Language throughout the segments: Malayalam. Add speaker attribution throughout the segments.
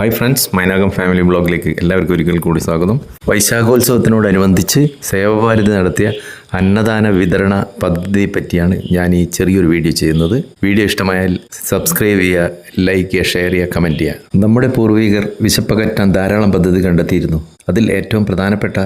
Speaker 1: ഹായ് ഫ്രണ്ട്സ് മൈനാകം ഫാമിലി ബ്ലോഗിലേക്ക് എല്ലാവർക്കും ഒരിക്കൽ കൂടി സ്വാഗതം. വൈശാഖോത്സവത്തിനോടനുബന്ധിച്ച് സേവഭാരതി നടത്തിയ അന്നദാന വിതരണ പദ്ധതിയെ പറ്റിയാണ് ഞാൻ ഈ ചെറിയൊരു വീഡിയോ ചെയ്യുന്നത്. വീഡിയോ ഇഷ്ടമായാൽ സബ്സ്ക്രൈബ് ചെയ്യുക ലൈക്ക് ചെയ്യുക ഷെയർ ചെയ്യുക കമന്റ് ചെയ്യുക. നമ്മുടെ പൂർവികർ വിശപ്പകറ്റാൻ ധാരാളം പദ്ധതി കണ്ടെത്തിയിരുന്നു. അതിൽ ഏറ്റവും പ്രധാനപ്പെട്ട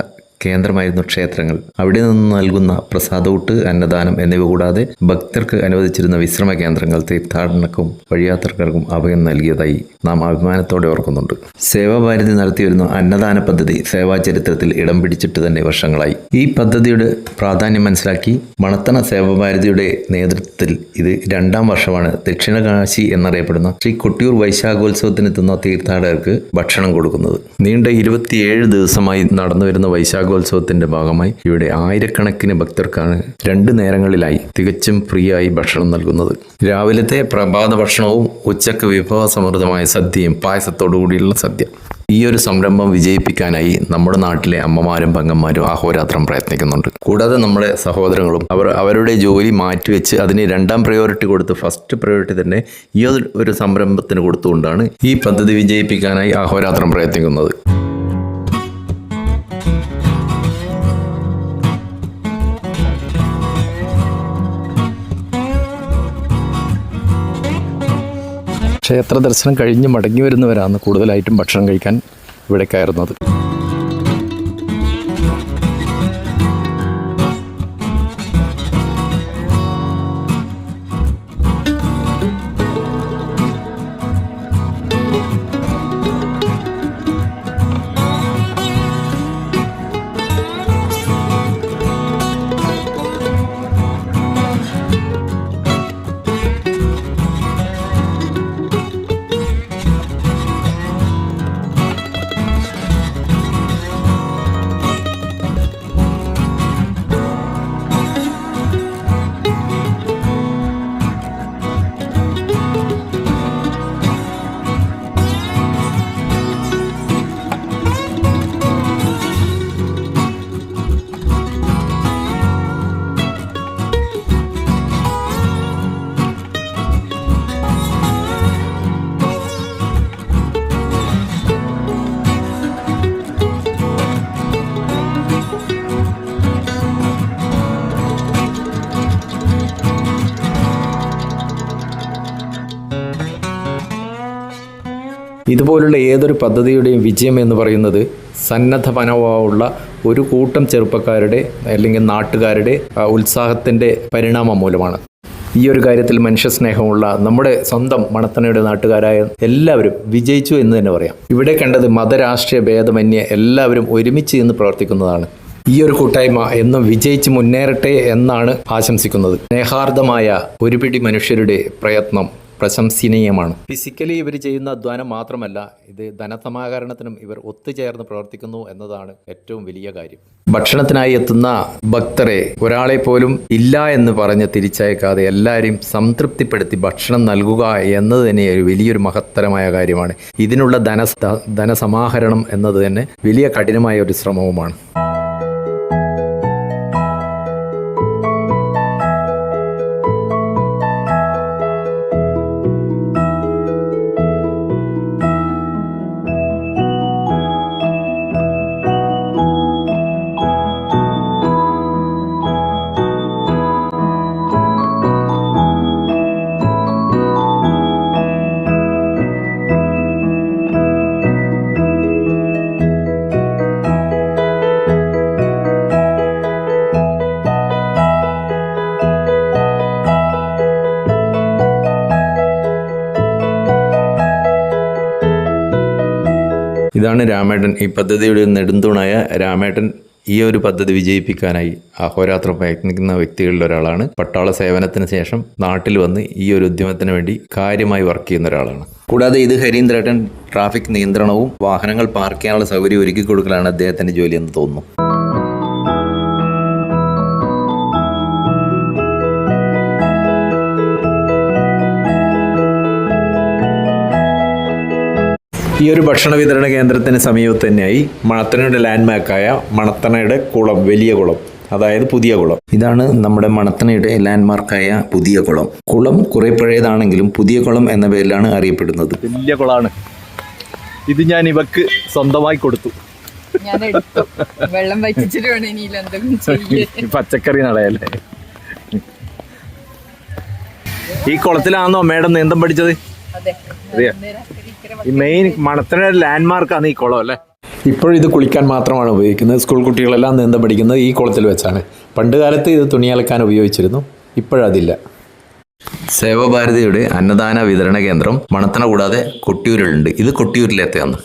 Speaker 1: കേന്ദ്രമായിരുന്നു ക്ഷേത്രങ്ങൾ. അവിടെ നിന്ന് നൽകുന്ന പ്രസാദൂട്ട് അന്നദാനം എന്നിവ കൂടാതെ ഭക്തർക്ക് അനുവദിച്ചിരുന്ന വിശ്രമ കേന്ദ്രങ്ങൾ തീർത്ഥാടനക്കും വഴിയാത്രക്കാർക്കും അഭയം നൽകിയതായി നാം അഭിമാനത്തോടെ ഓർക്കുന്നുണ്ട്. സേവാഭാരതി നടത്തിവരുന്ന അന്നദാന പദ്ധതി സേവാചരിത്രത്തിൽ ഇടം പിടിച്ചിട്ട് തന്നെ വർഷങ്ങളായി. ഈ പദ്ധതിയുടെ പ്രാധാന്യം മനസ്സിലാക്കി മണത്തണ സേവാഭാരതിയുടെ നേതൃത്വത്തിൽ ഇത് രണ്ടാം വർഷമാണ് ദക്ഷിണകാശി എന്നറിയപ്പെടുന്ന ശ്രീ കൊട്ടിയൂർ വൈശാഖോത്സവത്തിനെത്തുന്ന തീർത്ഥാടകർക്ക് ഭക്ഷണം കൊടുക്കുന്നത്. നീണ്ട ഇരുപത്തിയേഴ് ദിവസമായി നടന്നുവരുന്ന വൈശാഖോത്സവത്തിന്റെ ഭാഗമായി ഇവിടെ ആയിരക്കണക്കിന് ഭക്തർക്കാണ് രണ്ട് നേരങ്ങളിലായി തികച്ചും ഫ്രീ ആയി ഭക്ഷണം നൽകുന്നത്. രാവിലത്തെ പ്രഭാത ഭക്ഷണവും ഉച്ചയ്ക്ക് വിഭവസമൃദ്ധമായ സദ്യയും പായസത്തോടുകൂടിയുള്ള സദ്യ. ഈ ഒരു സംരംഭം വിജയിപ്പിക്കാനായി നമ്മുടെ നാട്ടിലെ അമ്മമാരും പങ്കന്മാരും അഹോരാത്രം പ്രയത്നിക്കുന്നുണ്ട്. കൂടാതെ നമ്മുടെ സഹോദരങ്ങളും അവർ അവരുടെ ജോലി മാറ്റിവെച്ച് അതിന് രണ്ടാം പ്രയോറിറ്റി കൊടുത്ത് ഫസ്റ്റ് പ്രയോറിറ്റി തന്നെ ഈ ഒരു സംരംഭത്തിന് കൊടുത്തുകൊണ്ടാണ് ഈ പദ്ധതി വിജയിപ്പിക്കാനായി അഹോരാത്രം പ്രയത്നിക്കുന്നത്. ക്ഷേത്ര ദർശനം കഴിഞ്ഞ് മടങ്ങി വരുന്നവരാണ് കൂടുതലായിട്ടും ഭക്ഷണം കഴിക്കാൻ ഇവിടെ കയറുന്നത്. ഇതുപോലുള്ള ഏതൊരു പദ്ധതിയുടെയും വിജയം എന്ന് പറയുന്നത് സന്നദ്ധ മനോഭാവമുള്ള ഒരു കൂട്ടം ചെറുപ്പക്കാരുടെ അല്ലെങ്കിൽ നാട്ടുകാരുടെ ഉത്സാഹത്തിന്റെ പരിണാമം മൂലമാണ്. ഈ ഒരു കാര്യത്തിൽ മനുഷ്യസ്നേഹമുള്ള നമ്മുടെ സ്വന്തം മണത്തനയുടെ നാട്ടുകാരായ എല്ലാവരും വിജയിച്ചു എന്ന് തന്നെ പറയാം. ഇവിടെ കണ്ടത് മതരാഷ്ട്രീയ ഭേദമന്യേ എല്ലാവരും ഒരുമിച്ച് നിന്ന് പ്രവർത്തിക്കുന്നതാണ്. ഈ ഒരു കൂട്ടായ്മ എന്നും വിജയിച്ച് മുന്നേറട്ടെ എന്നാണ് ആശംസിക്കുന്നത്. സ്നേഹാർദ്ദമായ ഒരുപിടി മനുഷ്യരുടെ പ്രയത്നം പ്രശംസനീയമാണ്. ഫിസിക്കലി ഇവർ ചെയ്യുന്ന അധ്വാനം മാത്രമല്ല ഇത് ധനസമാഹരണത്തിനും ഇവർ ഒത്തുചേർന്ന് പ്രവർത്തിക്കുന്നു എന്നതാണ് ഏറ്റവും വലിയ കാര്യം. ഭക്ഷണത്തിനായി എത്തുന്ന ഭക്തരെ ഒരാളെ പോലും ഇല്ല എന്ന് പറഞ്ഞ് തിരിച്ചയക്കാതെ എല്ലാവരെയും സംതൃപ്തിപ്പെടുത്തി ഭക്ഷണം നൽകുക എന്നത് തന്നെ ഒരു വലിയൊരു മഹത്തരമായ കാര്യമാണ്. ഇതിനുള്ള ധന ധനസമാഹരണം എന്നത് തന്നെ വലിയ കഠിനമായ ഒരു ശ്രമവുമാണ്. ഇതാണ് രാമേട്ടൻ. ഈ പദ്ധതിയുടെ നെടുന്തൂണായ രാമേട്ടൻ ഈ ഒരു പദ്ധതി വിജയിപ്പിക്കാനായി അഹോരാത്രം പ്രയത്നിക്കുന്ന വ്യക്തികളിൽ ഒരാളാണ്. പട്ടാള സേവനത്തിന് ശേഷം നാട്ടിൽ വന്ന് ഈ ഒരു ഉദ്യമത്തിന് വേണ്ടി കാര്യമായി വർക്ക് ചെയ്യുന്ന ഒരാളാണ്. കൂടാതെ ഇത് ഹരീന്ദ്രേട്ടൻ ട്രാഫിക് നിയന്ത്രണവും വാഹനങ്ങൾ പാർക്ക് ചെയ്യാനുള്ള സൗകര്യം ഒരുക്കി കൊടുക്കലാണ് അദ്ദേഹത്തിന്റെ ജോലി എന്ന് തോന്നുന്നു. ഈ ഒരു ഭക്ഷണ വിതരണ കേന്ദ്രത്തിന് സമീപത്ത് തന്നെയായി മണത്തണയുടെ ലാൻഡ്മാർക്കായ മണത്തണയുടെ കുളം വലിയ കുളം അതായത് പുതിയ കുളം. ഇതാണ് നമ്മുടെ മണത്തണയുടെ ലാൻഡ്മാർക്കായ പുതിയ കുളം. കുളം കുറെ പഴയതാണെങ്കിലും പുതിയ കുളം എന്ന പേരിലാണ് അറിയപ്പെടുന്നത്.
Speaker 2: വലിയ കുളമാണ്
Speaker 1: ഇത് ഞാൻ ഇവക്ക് സ്വന്തമായി കൊടുത്തു.
Speaker 2: ഞാൻ എടുത്തു വെള്ളം വറ്റിച്ചിട്ട് വേണം ഇനി എന്തെങ്കിലും
Speaker 1: പച്ചക്കറി നടയല്ലേ? ഈ കുളത്തിലാണോ മേഡം നീന്തം പഠിച്ചത്?
Speaker 2: അതെ.
Speaker 1: അതെയോ? ഈ മെയിൻ മണത്തിന്റെ ലാൻഡ്മാർക്കാണ് ഈ കുളം അല്ലേ? ഇപ്പോഴും ഇത് കുളിക്കാൻ മാത്രമാണ് ഉപയോഗിക്കുന്നത്. സ്കൂൾ കുട്ടികളെല്ലാം നീന്തം പഠിക്കുന്നത്? ഈ കുളത്തിൽ വെച്ചാണ്. പണ്ട് കാലത്ത് ഇത് തുണി അലക്കാൻ ഉപയോഗിച്ചിരുന്നു. ഇപ്പോഴതില്ല സേവഭാരതിയുടെ അന്നദാന വിതരണ കേന്ദ്രം മണത്തണ കൂടാതെ കൊട്ടിയൂരിലുണ്ട്. ഇത് കൊട്ടിയൂരിലെത്തെയാണ്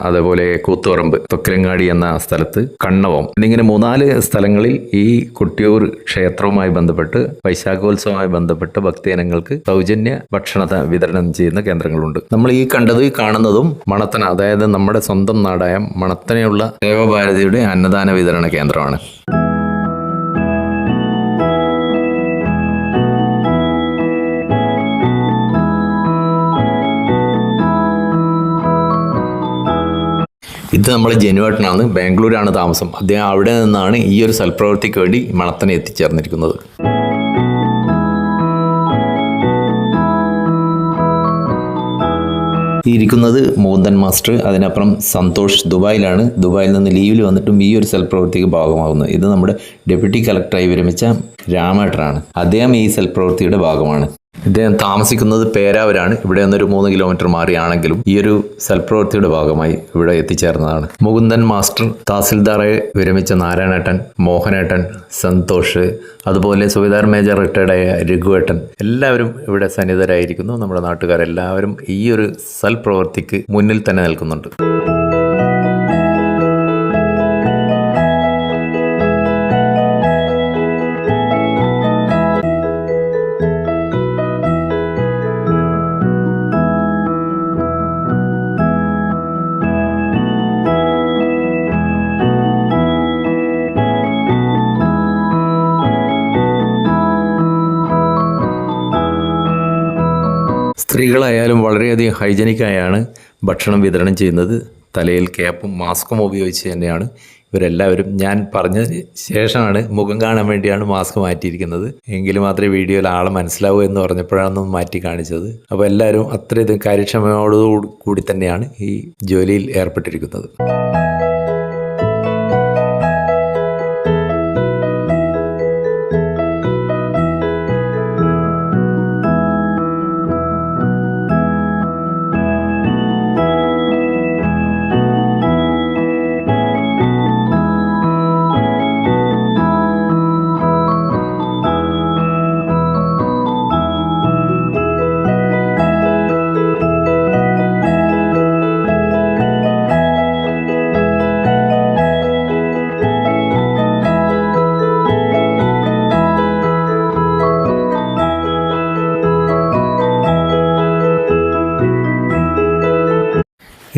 Speaker 1: അതേപോലെ കൂത്തുപറമ്പ് തൊക്കലങ്ങാടി എന്ന സ്ഥലത്ത് കണ്ണവം എന്നിങ്ങനെ മൂന്നാൽ സ്ഥലങ്ങളിൽ ഈ കുട്ടിയൂർ ക്ഷേത്രവുമായി ബന്ധപ്പെട്ട് വൈശാഖോത്സവമായി ബന്ധപ്പെട്ട് ഭക്തജനങ്ങൾക്ക് സൗജന്യ ഭക്ഷണ വിതരണം ചെയ്യുന്ന കേന്ദ്രങ്ങളുണ്ട്. നമ്മൾ ഈ കണ്ടത് കാണുന്നതും മണത്തന അതായത് നമ്മുടെ സ്വന്തം നാടായ മണത്തനയുള്ള ദേവഭാരതിയുടെ അന്നദാന വിതരണ കേന്ദ്രമാണ്. ഇത് നമ്മൾ ജനുവേട്ടനാണ്. ബാംഗ്ലൂരാണ് താമസം. അദ്ദേഹം അവിടെ നിന്നാണ് ഈ ഒരു സൽപ്രവൃത്തിക്ക് വേണ്ടി മണത്തനെ എത്തിച്ചേർന്നിരിക്കുന്നത്. ഇരിക്കുന്നത് മൂന്തൻ മാസ്റ്റർ അതിനപ്പുറം സന്തോഷ് ദുബായിലാണ്. ദുബായിൽ നിന്ന് ലീവിൽ വന്നിട്ടും ഈ ഒരു സൽപ്രവൃത്തിക്ക് ഭാഗമാകുന്നു. ഇത് നമ്മുടെ ഡെപ്യൂട്ടി കളക്ടറായി വിരമിച്ച രാമേട്ടനാണ്. അദ്ദേഹം ഈ സൽപ്രവൃത്തിയുടെ ഭാഗമാണ്. ഇദ്ദേഹം താമസിക്കുന്നത് പേരാവരാണ്. ഇവിടെ നിന്നൊരു മൂന്ന് കിലോമീറ്റർ മാറിയാണെങ്കിലും ഈ ഒരു സൽപ്രവൃത്തിയുടെ ഭാഗമായി ഇവിടെ എത്തിച്ചേർന്നതാണ്. മുകുന്ദൻ മാസ്റ്റർ തഹസിൽദാറെ വിരമിച്ച നാരായണേട്ടൻ മോഹനേട്ടൻ സന്തോഷ് അതുപോലെ സുബേദാർ മേജർ റിട്ടയർഡായ രഘുവേട്ടൻ എല്ലാവരും ഇവിടെ സന്നിധരായിരിക്കുന്നു. നമ്മുടെ നാട്ടുകാരെല്ലാവരും ഈ ഒരു സൽപ്രവൃത്തിക്ക് മുന്നിൽ തന്നെ നിൽക്കുന്നുണ്ട്. സ്ത്രീകളായാലും വളരെയധികം ഹൈജനിക്കായാണ് ഭക്ഷണം വിതരണം ചെയ്യുന്നത്. തലയിൽ ക്യാപ്പും മാസ്കും ഉപയോഗിച്ച് തന്നെയാണ് ഇവരെല്ലാവരും. ഞാൻ പറഞ്ഞതിന് ശേഷമാണ് മുഖം കാണാൻ വേണ്ടിയാണ് മാസ്ക് മാറ്റിയിരിക്കുന്നത്. എങ്കിൽ മാത്രമേ വീഡിയോയിൽ ആളെ മനസ്സിലാവൂ എന്ന് പറഞ്ഞപ്പോഴാണ് മാറ്റി കാണിച്ചത്. അപ്പോൾ എല്ലാവരും അത്രയധികം കാര്യക്ഷമയോടുകൂടി തന്നെയാണ് ഈ ജോലിയിൽ ഏർപ്പെട്ടിരിക്കുന്നത്.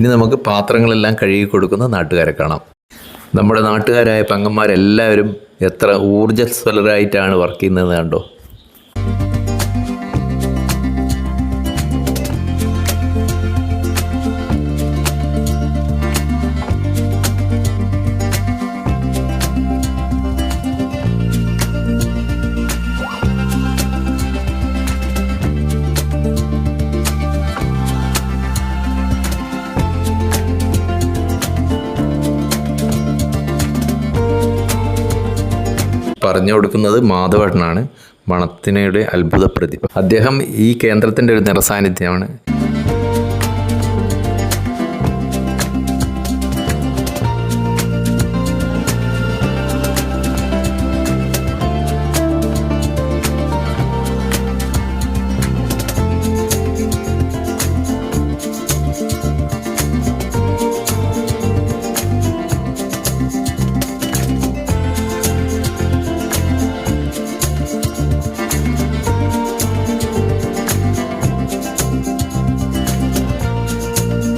Speaker 1: ഇനി നമുക്ക് പാത്രങ്ങളെല്ലാം കഴുകി കൊടുക്കുന്ന നാട്ടുകാരെ കാണാം. നമ്മുടെ നാട്ടുകാരായ പെങ്ങന്മാരെല്ലാവരും എത്ര ഊർജസ്വലരായിട്ടാണ് വർക്ക് ചെയ്യുന്നത് കണ്ടോ? പറഞ്ഞു കൊടുക്കുന്നത് മാധവേട്ടനാണ് മണത്തിനയുടെ അത്ഭുത പ്രതിഭ. അദ്ദേഹം ഈ കേന്ദ്രത്തിന്റെ ഒരു നിറസാന്നിധ്യമാണ്.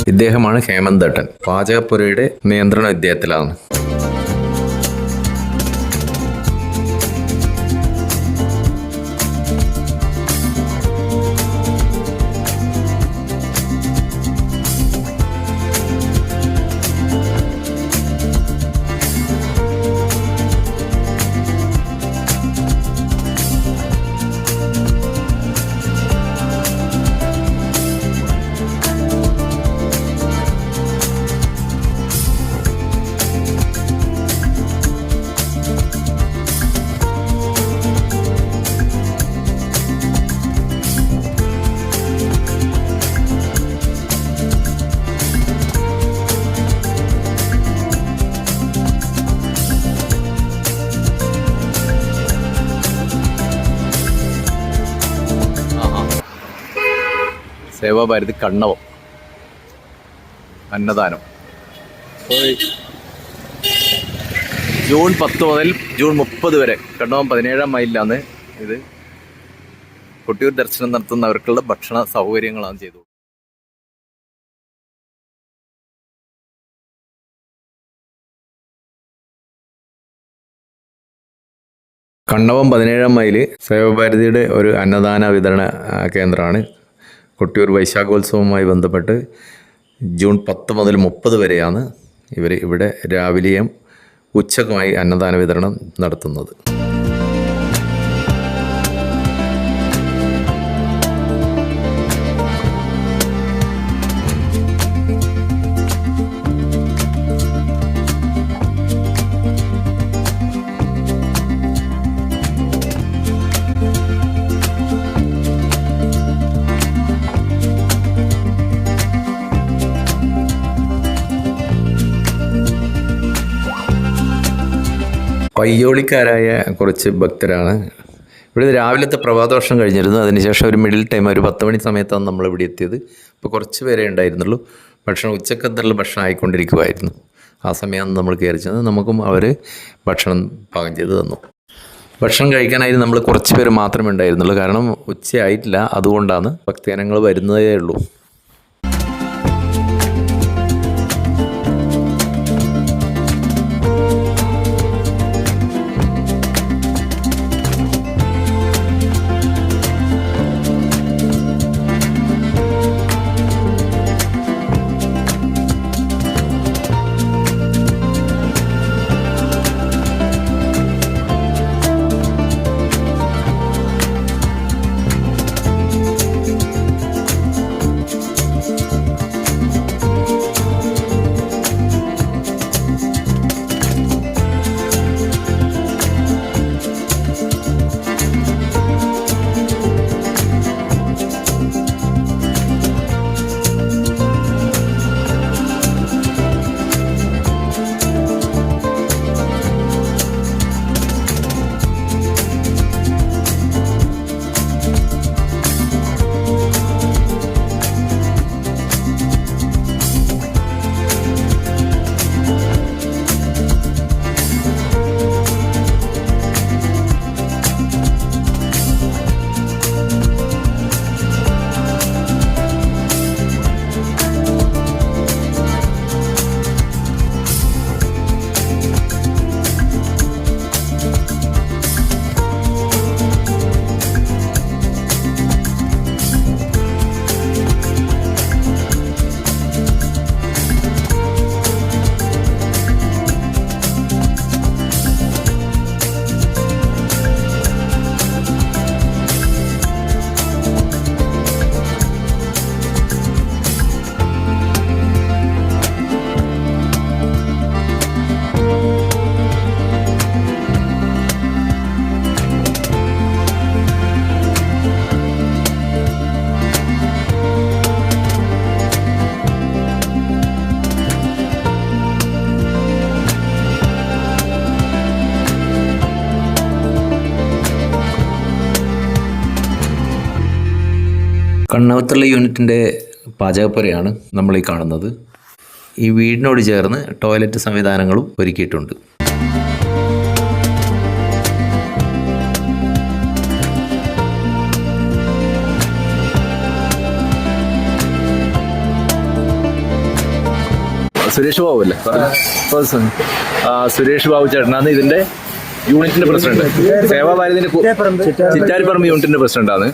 Speaker 1: ഇദ്ദേഹമാണ് ഹേമന്തട്ടൻ. പാചകപ്പുരയുടെ നിയന്ത്രണ ഇദ്ദേഹത്തിലാണ് സേവാഭാരതി കണ്ണവം. അന്നദാനം. ജൂൺ പത്ത് മുതൽ ജൂൺ മുപ്പത് വരെ കണ്ണവം പതിനേഴാം മൈലിലാണ് ഇത്. കൊട്ടിയൂർ ദർശനം നടത്തുന്നവർക്കുള്ള ഭക്ഷണ സൗകര്യങ്ങളാണ് ചെയ്തു. കണ്ണവം പതിനേഴാം മൈൽ സേവഭാരതിയുടെ ഒരു അന്നദാന വിതരണ കേന്ദ്രമാണ്. കൊട്ടിയൂർ വൈശാഖോത്സവവുമായി ബന്ധപ്പെട്ട് ജൂൺ പത്ത് മുതൽ മുപ്പത് വരെയാണ് ഇവർ ഇവിടെ രാവിലെയും ഉച്ചക്കുമായി അന്നദാന വിതരണം നടത്തുന്നത്. പയ്യോളിക്കാരായ കുറച്ച് ഭക്തരാണ്. ഇവിടെ രാവിലത്തെ പ്രഭാതോഷം കഴിഞ്ഞിരുന്നു. അതിനുശേഷം ഒരു മിഡിൽ ടൈം ഒരു പത്ത് മണി സമയത്താണ് നമ്മൾ ഇവിടെ എത്തിയത്. അപ്പോൾ കുറച്ച് പേരെ ഉണ്ടായിരുന്നുള്ളൂ. ഭക്ഷണം ഉച്ചക്കത്തുള്ള ഭക്ഷണം ആയിക്കൊണ്ടിരിക്കുമായിരുന്നു ആ സമയമാണ് നമ്മൾ കയറി ചെന്നത്. നമുക്കും അവർ ഭക്ഷണം പാകം ചെയ്ത് തന്നു. ഭക്ഷണം കഴിക്കാനായി നമ്മൾ കുറച്ച് പേര് മാത്രമേ ഉണ്ടായിരുന്നുള്ളൂ. കാരണം ഉച്ചയായിട്ടില്ല. അതുകൊണ്ടാണ് ഭക്തജനങ്ങൾ വരുന്നതേ ഉള്ളൂ. കണ്ണവത്തുള്ള യൂണിറ്റിന്റെ പാചകപ്പുരയാണ് നമ്മൾ ഈ കാണുന്നത്. ഈ വീടിനോട് ചേർന്ന് ടോയ്ലറ്റ് സംവിധാനങ്ങളും ഒരുക്കിയിട്ടുണ്ട്. സുരേഷ് ബാബു അല്ലേ? സുരേഷ്. ബാബു ചേട്ടനാണ് ഇതിന്റെ യൂണിറ്റിന്റെ പ്രസിഡന്റ്. സേവാഭാരതിന്റെ ചിറ്റാരിപ്പറമ്പ് യൂണിറ്റിന്റെ പ്രസിഡന്റാണ്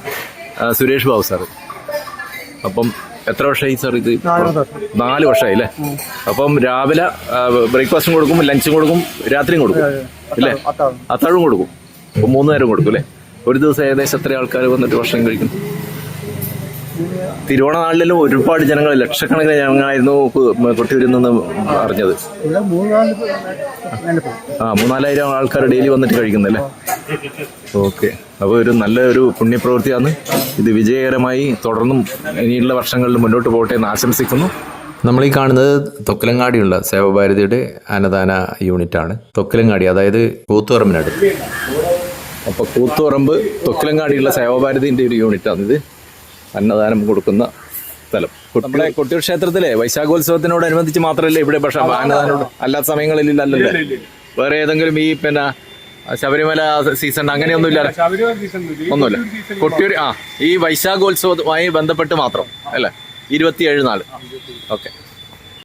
Speaker 1: സുരേഷ് ബാബു സാർ അപ്പം എത്ര വർഷമായി സാർ ഇത്? നാല് വർഷമായി അല്ലേ? അപ്പം രാവിലെ ബ്രേക്ക്ഫാസ്റ്റും കൊടുക്കും ലഞ്ചും കൊടുക്കും രാത്രിയും കൊടുക്കും അല്ലേ അത്താഴവും കൊടുക്കും. അപ്പം മൂന്ന് നേരം കൊടുക്കും അല്ലേ ഒരു ദിവസം ഏകദേശം എത്ര ആൾക്കാർ വന്നിട്ട് ഭക്ഷണം കഴിക്കും തിരുവോണ നാളിലും ഒരുപാട് ജനങ്ങൾ ലക്ഷക്കണക്കിന് ജനങ്ങളായിരുന്നു കൊട്ടിയൂരിൽ നിന്ന് അറിഞ്ഞത്. ആ മൂന്നാലായിരം ആൾക്കാർ ഡെയിലി വന്നിട്ട് കഴിക്കുന്നല്ലേ? ഓക്കെ. അപ്പോൾ ഒരു നല്ല ഒരു പുണ്യപ്രവൃത്തിയാണ്. ഇത് വിജയകരമായി തുടർന്നും ഇനിയുള്ള വർഷങ്ങളിൽ മുന്നോട്ട് പോകട്ടെ എന്ന് ആശംസിക്കുന്നു. നമ്മൾ ഈ കാണുന്നത് തൊക്കലങ്ങാടിയുള്ള സേവഭാരതിയുടെ അന്നദാന യൂണിറ്റാണ്. തൊക്കലങ്ങാടി അതായത് കൂത്തുപറമ്പിനടുത്ത്. അപ്പോൾ കൂത്തുപറമ്പ് തൊക്കലങ്ങാടിയുള്ള സേവഭാരതിന്റെ ഒരു യൂണിറ്റാണ് ഇത് അന്നദാനം കൊടുക്കുന്ന സ്ഥലം. നമ്മുടെ കൊട്ടിയൂർ ക്ഷേത്രത്തിലെ വൈശാഖോത്സവത്തിനോടനുബന്ധിച്ച് മാത്രമല്ല ഇവിടെ പക്ഷേ അന്നദാനം അല്ലാത്ത സമയങ്ങളിൽ ഇല്ലല്ലോ വേറെ ഏതെങ്കിലും ഈ പിന്നെ ശബരിമല സീസൺ അങ്ങനെയൊന്നും ഇല്ല
Speaker 3: ഒന്നുമില്ല.
Speaker 1: കൊട്ടിയൂർ ആ ഈ വൈശാഖോത്സവമായി ബന്ധപ്പെട്ട് മാത്രം അല്ലേ? ഇരുപത്തിയേഴ് നാല് ഓക്കെ.